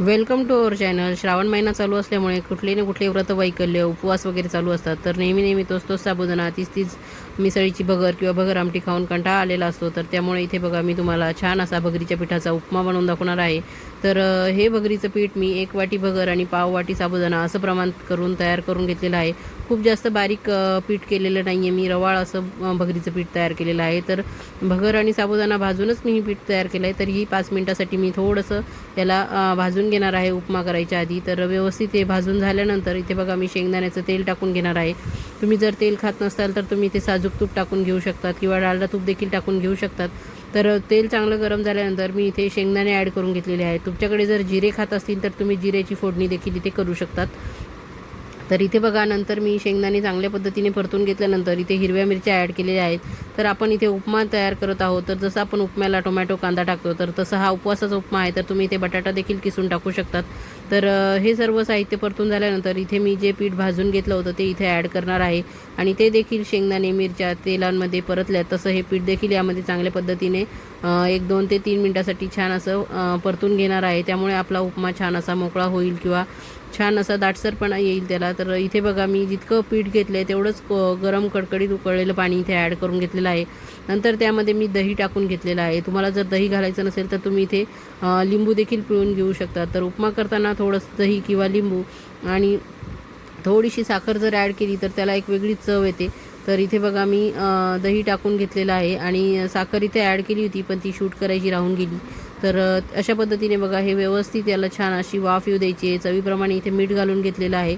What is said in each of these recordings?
Welcome to our channel Shravan महिना चालू असल्यामुळे कुठले ना कुठले व्रत वैकल्य उपवास वगैरे चालू असतात. तर नेहमी नेहमी तोच तोच साबुदाणा तीच तीच मिसळीची भगर किंवा भगर आमटी खाऊन कंटाळा आलेला असतो. तर त्यामुळे इथे बघा मी तुम्हाला छान असा भगरीच्या पिठाचा उपमा बनवून दाखवणार आहे. तर हे भगरीचं पीठ मी एक वाटी भगर आणि पाव वाटी साबुदाणा असं प्रमाण करून तयार करून घेतलेलं आहे. खूप जास्त बारीक पीठ केलेलं नाही आहे मी रवाळ असं भगरीचं पीठ तयार केलेलं आहे. तर भगर आणि साबुदाणा भाजूनच मी हे पीठ तयार केलं आहे तर ही पाच मिनटासाठी मी थोडंसं याला भाजून भाजून घेणार आहे उपमा करायच्या आधी. तर व्यवस्थित हे भाजून झाल्यानंतर इथे बघा मी शेंगदाण्याचं तेल टाकून घेणार आहे. तुम्ही जर तेल खात नसाल तर तुम्ही इथे साजूक तूप टाकून घेऊ शकतात किंवा डालडा तूप देखील टाकून घेऊ शकतात. तर तेल चांगलं गरम झाल्यानंतर मी इथे शेंगदाणे ॲड करून घेतलेले आहे तुमच्याकडे जर जिरे खात असतील तर तुम्ही जिऱ्याची फोडणी देखील इथे करू शकतात. तर इथे बघा नंतर मी शेंगदाणे चांगल्या पद्धतीने परतून घेतल्यानंतर इथे हिरव्या मिरच्या ॲड केलेल्या आहेत. तर आपण इथे उपमा तयार करत आहोत. तर जसं आपण उपम्याला टोमॅटो कांदा टाकतो तर तसं हा उपवासाचा उपमा आहे. तर तुम्ही इथे बटाटा देखील किसून टाकू शकतात. तर हे सर्व साहित्य परतून झाल्यानंतर इथे मी जे पीठ भाजून घेतलं होतं ते इथे ॲड करणार आहे. आणि ते देखील शेंगदाणे मिरच्या तेलांमध्ये परतल्या तसं हे पीठ देखील यामध्ये चांगल्या पद्धतीने एक दोन ते तीन मिनटासाठी छान असं परतून घेणार आहे. त्यामुळे आपला उपमा छान असा मोकळा होईल किंवा छान असा दाटसरपणा येईल त्याला. तर इथे बघा मी जितकं पीठ घेतलं आहे तेवढंच क- गरम कडकडीत उकळलेलं पाणी इथे ॲड करून घेतलेलं आहे. नंतर त्यामध्ये मी दही टाकून घेतलेलं आहे. तुम्हाला जर दही घालायचं नसेल तर तुम्ही इथे लिंबू देखील पिळून घेऊ शकता. तर उपमा करताना थोडंसं दही किंवा लिंबू आणि थोडीशी साखर जर ॲड केली तर त्याला एक वेगळीच चव येते. तर इथे बघा मी दही टाकून घेतलेलं आहे आणि साखर इथे ॲड केली होती पण ती शूट करायची राहून गेली. तर अशा पद्धतीने बघा हे व्यवस्थित याला छान अशी वाफ येऊ द्यायची आहे. चवीप्रमाणे इथे मीठ घालून घेतलेलं आहे.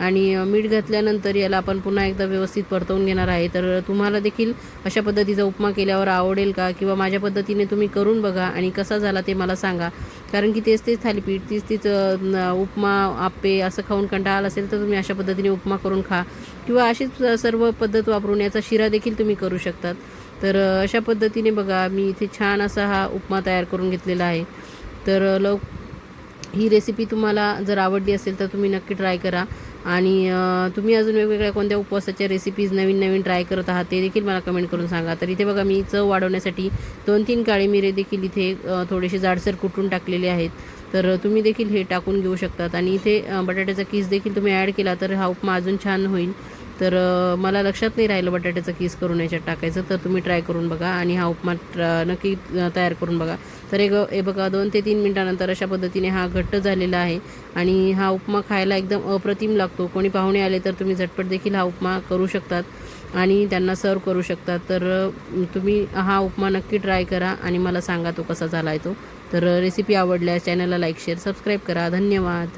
आणि मीठ घातल्यानंतर याला आपण पुन्हा एकदा व्यवस्थित परतवून घेणार आहे. तर तुम्हाला देखील अशा पद्धतीचा उपमा केल्यावर आवडेल का? किंवा माझ्या पद्धतीने तुम्ही करून बघा आणि कसा झाला ते मला सांगा. कारण की तेच तेच थालीपीठ तीच तीच उपमा आप्पे असं खाऊन कंटाळा असेल तर तुम्ही अशा पद्धतीने उपमा करून खा. किंवा अशीच सर्व पद्धत वापरून याचा शिरा देखील तुम्ही करू शकतात. तर अशा पद्धतीने बघा मी इथे छान असा हा उपमा तयार करून घेतलेला आहे. तर लव ही रेसिपी तुम्हाला जर आवडली असेल तर तुम्ही नक्की ट्राय करा. आणि तुम्ही अजून वेगवेगळ्या कोणत्या उपवासाच्या रेसिपीज नवीन नवीन ट्राय करत आहात ते देखील मला कमेंट करून सांगा. तर इथे बघा मी चव वाढवण्यासाठी दोन तीन काळे मिरे देखील इथे थोडेसे जाडसर कुटून टाकलेले आहेत. तर तुम्ही देखील हे टाकून घेऊ शकतात. आणि इथे बटाट्याचा किस देखील तुम्ही ॲड केला तर हा उपमा अजून छान होईल. तर मला लक्षात नाही राहिलं बटाट्याचं किस करून याच्यात टाकायचं. तर तुम्ही ट्राय करून बघा आणि हा उपमा ट्र- नक्की तयार करून बघा. तर एक हे बघा दोन ते तीन मिनटानंतर अशा पद्धतीने हा घट्ट झालेला आहे आणि हा उपमा खायला एकदम अप्रतिम लागतो. कोणी पाहुणे आले तर तुम्ही झटपट देखील हा उपमा करू शकतात आणि त्यांना सर्व करू शकतात. तर तुम्ही हा उपमा नक्की ट्राय करा आणि मला सांगा तो कसा झाला आहे तो. तर रेसिपी आवडल्यास चॅनलला लाईक शेअर सबस्क्राईब करा. धन्यवाद.